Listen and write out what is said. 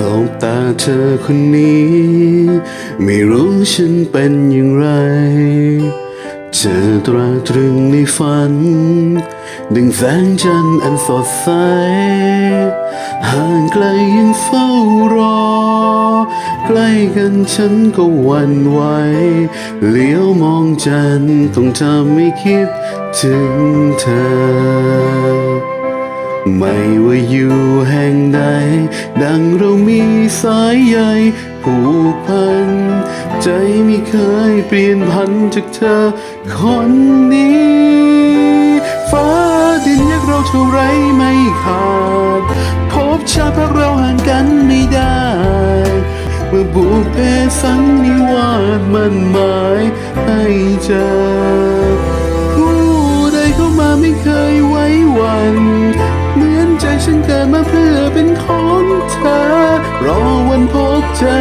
บตาเธอคนนี้ ไม่รู้ฉันเป็นอย่างไร เธอตราตรึงในฝัน ดึงแสงจันทร์อันสดใส ห่างไกลยังเฝ้ารอ ใกล้กันฉันก็หวั่นไหวเลี้ยวมองจันทร์ต้องทำให้คิดถึงเธอ ไม่ว่าอยู่แห่งใด ดังเรามีสายใยผูกพัน ใจไม่เคยเปลี่ยนพันจากเธอคนนี้ ฟ้าดินยักเราเท่าไรไม่ขาด พบชาพักเราห่างกันไม่ได้ เมื่อบุพเพสันนิวาสมันหมายให้เจอผู้ใดเข้ามาไม่เคยไว้วัน เป็นของเธอ รอวันพบเจอ